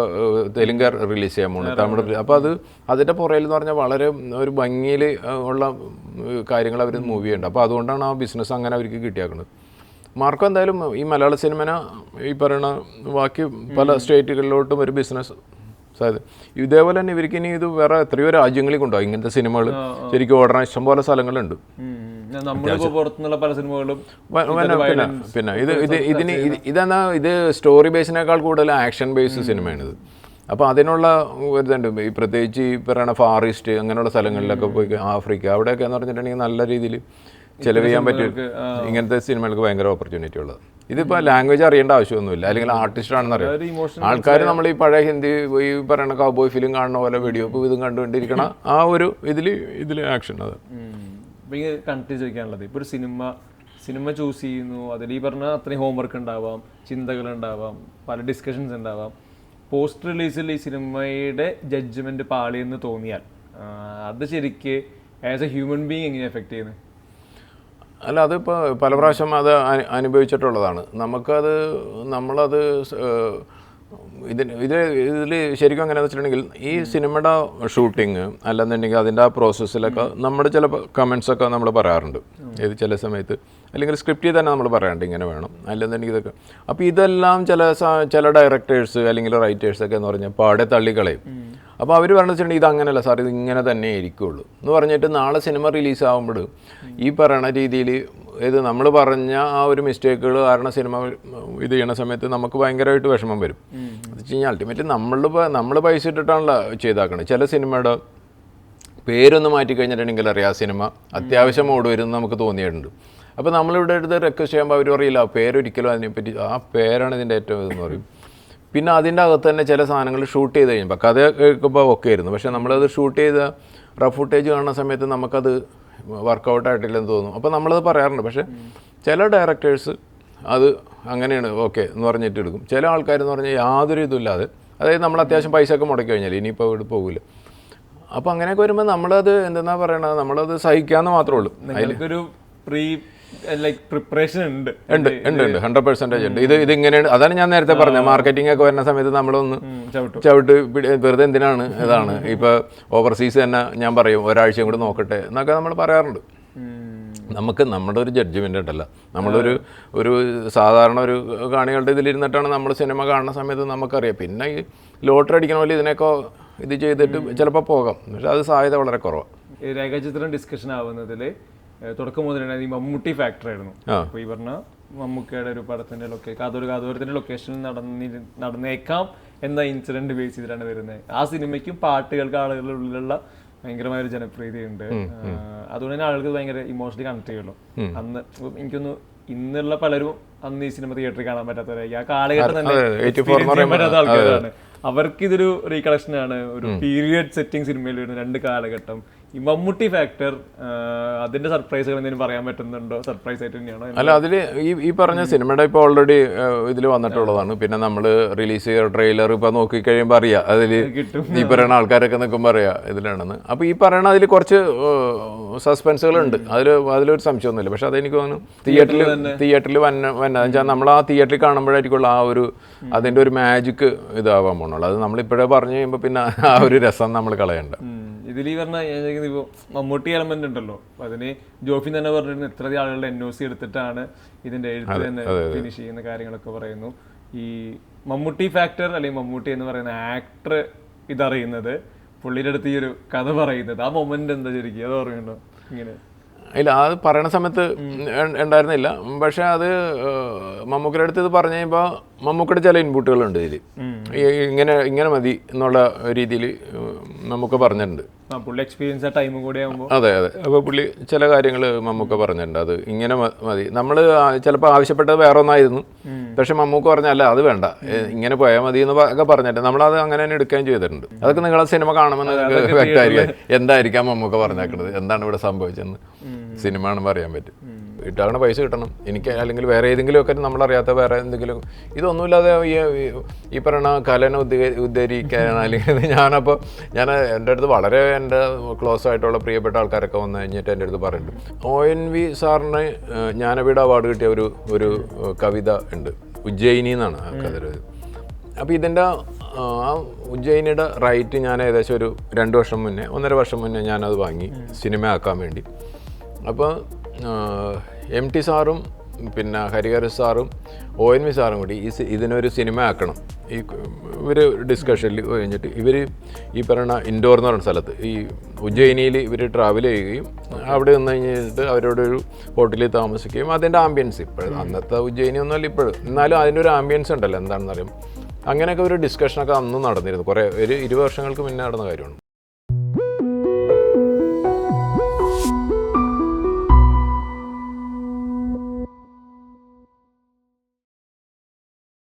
തെലുങ്കർ തെലുങ്ക് റിലീസ് ചെയ്യാൻ പോകുന്നത് തമിഴ് അപ്പോൾ അത് അതിന്റെ പുറയിൽ എന്ന് പറഞ്ഞാൽ വളരെ ഒരു ഭംഗിയിൽ ഉള്ള കാര്യങ്ങൾ അവർ മൂവ് ഉണ്ട് അപ്പോൾ അതുകൊണ്ടാണ് ആ ബിസിനസ് അങ്ങനെ അവർക്ക് കിട്ടിയാക്കുന്നത് മാർക്കോ എന്തായാലും ഈ മലയാള സിനിമനെ ഈ പറയുന്ന ബാക്കി പല സ്റ്റേറ്റുകളിലോട്ടും ഒരു ബിസിനസ് സാധ്യത ഇതേപോലെ തന്നെ ഇവർക്ക് ഇനി ഇത് വേറെ എത്രയോ രാജ്യങ്ങളിൽ കൊണ്ടുപോകും ഇങ്ങനത്തെ സിനിമകൾ ശരിക്കും ഓടാൻ ഇഷ്ടംപോലെ സ്ഥലങ്ങളുണ്ട്. പുറത്തുനിന്നുള്ള പല സിനിമകളും പിന്നെ പിന്നെ ഇത് ഇത് ഇതിന് ഇത് ഇതെന്നാ ഇത് സ്റ്റോറി ബേസിനേക്കാൾ കൂടുതൽ ആക്ഷൻ ബേസ് സിനിമയാണിത്. അപ്പോൾ അതിനുള്ള ഒരു ഇതുണ്ട് ഈ പ്രത്യേകിച്ച് ഈ പറയുന്ന ഫാർ ഈസ്റ്റ് അങ്ങനെയുള്ള സ്ഥലങ്ങളിലൊക്കെ പോയി ആഫ്രിക്ക അവിടെയൊക്കെ എന്ന് പറഞ്ഞിട്ടുണ്ടെങ്കിൽ നല്ല രീതിയിൽ ചെലവ് ചെയ്യാൻ പറ്റും. ഇങ്ങനത്തെ സിനിമകൾക്ക് ഭയങ്കര ഓപ്പർച്യൂണിറ്റി ഉള്ളത്. ഇതിപ്പോ ലാംഗ്വേജ് അറിയേണ്ട ആവശ്യമൊന്നുമില്ല. അല്ലെങ്കിൽ ആർട്ടിസ്റ്റ് ആണെന്ന് അറിയാം ആൾക്കാർ നമ്മൾ ഈ പഴയ ഹിന്ദി ഈ പറയുന്ന കൗബോയ് ഫിലിം കാണുന്ന പോലെ വീഡിയോ ഇതും കണ്ടുകൊണ്ടിരിക്കണ ആ ഒരു ഇതിൽ ഇതിൽ ആക്ഷൻ അത്. കണ്ടിന്യൂ ചോദിക്കാനുള്ളത് ഇപ്പൊ ഒരു സിനിമ സിനിമ ചൂസ് ചെയ്യുന്നു അതിൽ ഈ പറഞ്ഞ അത്രയും ഹോംവർക്ക് ഉണ്ടാവാം ചിന്തകൾ ഉണ്ടാവാം പല ഡിസ്കഷൻസ് ഉണ്ടാവാം. പോസ്റ്റ് റിലീസിൽ ഈ സിനിമയുടെ ജഡ്ജ്മെന്റ് പാളിയെന്ന് തോന്നിയാൽ അത് ശരിക്ക് ആസ് എ ഹ്യൂമൻ ബീങ് എങ്ങനെ എഫക്ട് ചെയ്യുന്നത് അല്ല അതിപ്പോൾ പല പ്രാവശ്യം അത് അനുഭവിച്ചിട്ടുള്ളതാണ്. നമുക്കത് നമ്മളത് ഇതിന് ഇത് ഇതിൽ ശരിക്കും എങ്ങനെയാണെന്ന് വെച്ചിട്ടുണ്ടെങ്കിൽ ഈ സിനിമയുടെ ഷൂട്ടിങ് അല്ലെന്നുണ്ടെങ്കിൽ അതിന്റെ ആ പ്രോസസ്സിലൊക്കെ നമ്മുടെ ചില കമൻസൊക്കെ നമ്മൾ പറയാറുണ്ട്. ഏത് ചില സമയത്ത്. അല്ലെങ്കിൽ സ്ക്രിപ്റ്റിൽ തന്നെ നമ്മൾ പറയാറുണ്ട് ഇങ്ങനെ വേണം. അല്ലെന്നുണ്ടെങ്കിൽ ഇതൊക്കെ. അപ്പോൾ ഇതെല്ലാം ചില ചില ഡയറക്ടേഴ്സ് അല്ലെങ്കിൽ റൈറ്റേഴ്സൊക്കെ എന്ന് പറഞ്ഞാൽ പാടെ തള്ളിക്കളയും. അപ്പോൾ അവർ പറഞ്ഞിട്ടുണ്ട് ഇതങ്ങനല്ല ഇത് അങ്ങനെയല്ല സാർ ഇത് ഇങ്ങനെ തന്നെ ഇരിക്കുള്ളൂ. എന്ന് പറഞ്ഞിട്ട് നാളെ സിനിമ റിലീസ് ആകുമ്പോൾ ഈ പറയണ രീതിയിൽ ഇത് നമ്മൾ പറഞ്ഞ ആ ഒരു മിസ്റ്റേക്കുകൾ കാരണം സിനിമ ഇത് ചെയ്യണ സമയത്ത് നമുക്ക് ഭയങ്കരമായിട്ട് വിഷമം വരും. എന്ന് വെച്ച് കഴിഞ്ഞാൽ അൾട്ടിമേറ്റ്ലി നമ്മൾ നമ്മൾ പൈസ ഇട്ടിട്ടാണല്ലോ ചെയ്താക്കണത്. ചില സിനിമയുടെ പേരൊന്ന് മാറ്റി കഴിഞ്ഞിട്ടുണ്ടെങ്കിൽ അറിയാം ആ സിനിമ അത്യാവശ്യം ഓട് വരും നമുക്ക് തോന്നിയിട്ടുണ്ട്. അപ്പോൾ നമ്മളിവിടെ എടുത്ത് റിക്വസ്റ്റ് ചെയ്യുമ്പോൾ അവർ പറയില്ല പേരൊരിക്കലും അതിനെപ്പറ്റി ആ പേരാണ് ഇതിന്റെ ഏറ്റവും ഇതെന്ന് പറയും. പിന്നെ അതിന്റെ അകത്ത് തന്നെ ചില സാധനങ്ങൾ ഷൂട്ട് ചെയ്ത് കഴിയുമ്പോൾ കഥ കേൾക്കുമ്പോൾ ഒക്കെ ആയിരുന്നു. പക്ഷേ നമ്മളത് ഷൂട്ട് ചെയ്ത റഫ് ഫുട്ടേജ് കാണുന്ന സമയത്ത് നമുക്കത് വർക്കൗട്ട് ആയിട്ടില്ലെന്ന് തോന്നും. അപ്പോൾ നമ്മളത് പറയാറുണ്ട്. പക്ഷേ ചില ഡയറക്ടേഴ്സ് അത് അങ്ങനെയാണ് ഓക്കെ എന്ന് പറഞ്ഞിട്ട് എടുക്കും. ചില ആൾക്കാരെന്ന് പറഞ്ഞാൽ യാതൊരു ഇതുമില്ലാതെ അതായത് നമ്മൾ അത്യാവശ്യം പൈസ ഒക്കെ മുടക്കി കഴിഞ്ഞാൽ ഇനിയിപ്പോൾ ഇവിടെ പോകില്ല അപ്പോൾ അങ്ങനെയൊക്കെ വരുമ്പോൾ നമ്മളത് എന്തെന്നാ പറയണത്? നമ്മളത് സഹിക്കാമെന്ന് മാത്രമേ ഉള്ളൂ. അതിലേക്കൊരു പ്രീ ലൈക്ക് പ്രിപ്പറേഷൻ ഉണ്ട്. ഉണ്ട് ഉണ്ട് ഉണ്ട്. ഹൺഡ്രഡ് പെർസെന്റേജ് ഉണ്ട്. ഇത് ഇതിങ്ങനെയാണ് അതാണ് ഞാൻ നേരത്തെ പറഞ്ഞത്. മാർക്കറ്റിംഗ് ഒക്കെ വരുന്ന സമയത്ത് നമ്മളൊന്ന് ചവിട്ടും. വെറുതെ എന്തിനാണ്? ഇതാണ്. ഇപ്പോൾ ഓവർസീസ് തന്നെ ഞാൻ പറയും ഒരാഴ്ചയും കൂടി നോക്കട്ടെ എന്നൊക്കെ നമ്മൾ പറയാറുണ്ട്. നമുക്ക് നമ്മുടെ ഒരു ജഡ്ജ്മെന്റ് ഉണ്ടല്ലോ. നമ്മളൊരു ഒരു സാധാരണ ഒരു കാണികളുടെ ഇതിലിരുന്നിട്ടാണ് നമ്മൾ സിനിമ കാണുന്ന സമയത്ത് നമുക്കറിയാം. പിന്നെ ഈ ലോട്ടറി അടിക്കണ പോലെ ഇതിനൊക്കെ ഇത് ചെയ്തിട്ട് ചിലപ്പോൾ പോകാം. പക്ഷെ അത് സാധ്യത വളരെ കുറവാണ് രേഖാചിത്രം ഡിസ്കഷൻ ആവുന്നതിൽ തുടക്കം മുതൽ തന്നെ ഈ മമ്മൂട്ടി ഫാക്ടർ ആയിരുന്നു. അപ്പൊ അപ്പോൾ ഈ പറഞ്ഞ മമ്മൂക്കയുടെ ഒരു പടത്തിന്റെ ലൊക്കേഷൻ കാതൊരു കാതോരത്തിന്റെ ലൊക്കേഷനിൽ നടന്നി നടന്നേക്കാം എന്ന ഇൻസിഡന്റ് ബേസ് ചെയ്തിട്ടാണ് വരുന്നത് ആ സിനിമയ്ക്കും പാട്ടുകൾക്ക് ആളുകളുടെ ഉള്ളിലുള്ള ഭയങ്കരമായ ഒരു ജനപ്രീതിയുണ്ട് ഉണ്ട് അതുകൊണ്ട് തന്നെ ആളുകൾക്ക് ഭയങ്കര ഇമോഷണലി കണക്ട് ചെയ്യുള്ളൂ. അന്ന് എനിക്കൊന്ന് ഇന്നുള്ള പലരും അന്ന് ഈ സിനിമ തിയേറ്ററിൽ കാണാൻ പറ്റാത്തവരായി. ആ കാലഘട്ടം തന്നെ അതെ, 84 experience ചെയ്യാൻ പറയുമ്പോൾ- പറ്റാത്ത ആൾക്കാരാണ്. അവർക്ക് ഇതൊരു റീകളക്ഷൻ ആണ്. ഒരു പീരിയഡ് സെറ്റിംഗ് സിനിമയിൽ വരുന്ന രണ്ട് കാലഘട്ടം. ഈ മമ്മൂട്ടി ഫാക്ടർ അതിന്റെ സർപ്രൈസുകൾ എന്തെങ്കിലും പറയാൻ പറ്റുന്നുണ്ടോ? സർപ്രൈസ് ആയിട്ട് തന്നെയാണോ? അല്ല അതിൽ ഈ ഈ പറഞ്ഞ സിനിമയുടെ ഇപ്പൊ ഓൾറെഡി ഇതിൽ വന്നിട്ടുള്ളതാണ്. പിന്നെ നമ്മൾ റിലീസ് ചെയ്ത ട്രെയിലർ ഇപ്പോൾ നോക്കിക്കഴിയുമ്പോൾ അറിയാം. അതിൽ. ഈ പറയുന്ന ആൾക്കാരൊക്കെ നിൽക്കുമ്പോൾ അറിയാം ഇതിലാണെന്ന്. അപ്പോൾ ഈ പറയണ അതിൽ കുറച്ച് സസ്പെൻസുകളുണ്ട് അതിൽ അതിലൊരു സംശയമൊന്നുമില്ല. പക്ഷെ അതെനിക്ക് തോന്നുന്നു തിയേറ്ററിൽ തിയേറ്ററിൽ വന്ന വന്ന വെച്ചാൽ നമ്മൾ ആ തിയേറ്ററിൽ കാണുമ്പോഴായിരിക്കുള്ള ആ ഒരു അതിന്റെ ഒരു മാജിക്ക് ഇതാവാൻ പോകണുള്ളൂ അത് നമ്മളിപ്പോഴേ പറഞ്ഞു കഴിയുമ്പോൾ പിന്നെ ആ ഒരു രസം നമ്മൾ കളയണ്ട. ഇതിൽ ഈ പറഞ്ഞ ഇപ്പോൾ ഇപ്പൊ മമ്മൂട്ടി എലമെന്റ് ഉണ്ടല്ലോ. അപ്പൊ അതിന് ജോഫിൻ തന്നെ പറഞ്ഞിരുന്നു എത്ര ആളുകളുടെ എൻ ഒ സി എടുത്തിട്ടാണ് ഇതിന്റെ എഴുത്ത് തന്നെ ഫിനിഷ് ചെയ്യുന്ന കാര്യങ്ങളൊക്കെ പറയുന്നു. ഈ മമ്മൂട്ടി ഫാക്ടർ അല്ലെങ്കിൽ മമ്മൂട്ടി എന്ന് പറയുന്ന ആക്ടർ ഇതറിയുന്നത് പുള്ളിയുടെ അടുത്ത് ഈ ഒരു കഥ പറയുന്നത് ആ മൊമെന്റ് എന്താ ശരിക്കും? അത് ഓർമ്മയുണ്ടോ? ഇങ്ങനെ. ഇല്ല അത് പറയണ സമയത്ത് ഉണ്ടായിരുന്നില്ല. പക്ഷെ അത് മമ്മൂക്കിയുടെ അടുത്ത് ഇത് പറഞ്ഞു കഴിയുമ്പോൾ മമ്മൂക്കയുടെ ചില ഇൻപുട്ടുകളുണ്ട് ഇതിൽ ഇങ്ങനെ ഇങ്ങനെ മതി എന്നുള്ള രീതിയിൽ നമുക്ക് പറഞ്ഞിട്ടുണ്ട്. പുള്ളി എക്സ്പീരിയൻസ് ടൈമും കൂടി ആകുമ്പോൾ അതെ അതെ. അപ്പോൾ പുള്ളി ചില കാര്യങ്ങൾ മമ്മൂക്ക പറഞ്ഞിട്ടുണ്ട്. അത് ഇങ്ങനെ മതി. നമ്മൾ ചിലപ്പോൾ ആവശ്യപ്പെട്ടത് വേറെ ഒന്നായിരുന്നു പക്ഷെ മമ്മൂക്ക പറഞ്ഞല്ല അത് വേണ്ട. ഇങ്ങനെ പോയാൽ മതി എന്ന് ഒക്കെ പറഞ്ഞിട്ട് നമ്മളത് അങ്ങനെ തന്നെ എടുക്കുകയും ചെയ്തിട്ടുണ്ട്. അതൊക്കെ നിങ്ങളെ സിനിമ കാണുമ്പോൾ നിങ്ങൾക്ക് വ്യക്തമായിരിക്കും എന്തായിരിക്കാം മമ്മൂക്ക പറഞ്ഞേക്കുന്നത് എന്താണ് ഇവിടെ സംഭവിച്ചതെന്ന് സിനിമ ആണെന്ന് പറയാൻ പറ്റും. ഇട്ടാകണ പൈസ കിട്ടണം. എനിക്ക് അല്ലെങ്കിൽ വേറെ ഏതെങ്കിലുമൊക്കെ നമ്മളറിയാത്ത വേറെ എന്തെങ്കിലും. ഇതൊന്നുമില്ലാതെ ഈ ഈ പറയണ കലനെ ഉദ്ദേ ഉദ്ധരിക്കാൻ അല്ലെങ്കിൽ ഞാനപ്പോൾ ഞാൻ എന്റെ അടുത്ത് വളരെ എന്റെ ക്ലോസ് ആയിട്ടുള്ള പ്രിയപ്പെട്ട ആൾക്കാരൊക്കെ വന്നു കഴിഞ്ഞിട്ട് എന്റെ അടുത്ത് പറയുന്നുണ്ട് ഒ എൻ വി സാറിന് ജ്ഞാനപീഠ അവാർഡ് കിട്ടിയ ഒരു ഒരു കവിത ഉണ്ട്. ഉജ്ജയിനി എന്നാണ് ആ കഥയുടെ അപ്പോൾ ഇതിന്റെ ആ ഉജ്ജയിനിയുടെ റൈറ്റ് ഞാൻ ഏകദേശം ഒരു രണ്ട് വർഷം മുന്നേ ഒന്നര വർഷം മുന്നേ ഞാനത് വാങ്ങി സിനിമ ആക്കാൻ വേണ്ടി. അപ്പോൾ എം ടി സാറും പിന്നെ ഹരിഹര സാറും ഒ എൻ വി സാറും കൂടി ഈ ഇതിനൊരു സിനിമ ആക്കണം ഈ ഇവർ ഡിസ്കഷനിൽ കഴിഞ്ഞിട്ട് ഇവർ ഈ പറയുന്ന ഇൻഡോർ എന്ന് പറയുന്ന സ്ഥലത്ത് ഈ ഉജ്ജയിനിയിൽ ഇവർ ട്രാവൽ ചെയ്യുകയും അവിടെ നിന്ന് കഴിഞ്ഞിട്ട് അവരോടൊരു ഹോട്ടലിൽ താമസിക്കുകയും അതിന്റെ ആംബിയൻസ് ഇപ്പോഴും. അന്നത്തെ ഉജ്ജയിനി ഒന്നുമല്ല ഇപ്പോഴും. എന്നാലും അതിന്റെ ഒരു ആംബിയൻസ് ഉണ്ടല്ലോ. എന്താണെന്ന് അറിയാം അങ്ങനെയൊക്കെ ഒരു ഡിസ്കഷനൊക്കെ അന്ന് നടന്നിരുന്നു. കുറേ ഒരു ഇരുപത് വർഷങ്ങൾക്ക് മുന്നേ നടന്ന കാര്യമാണ്.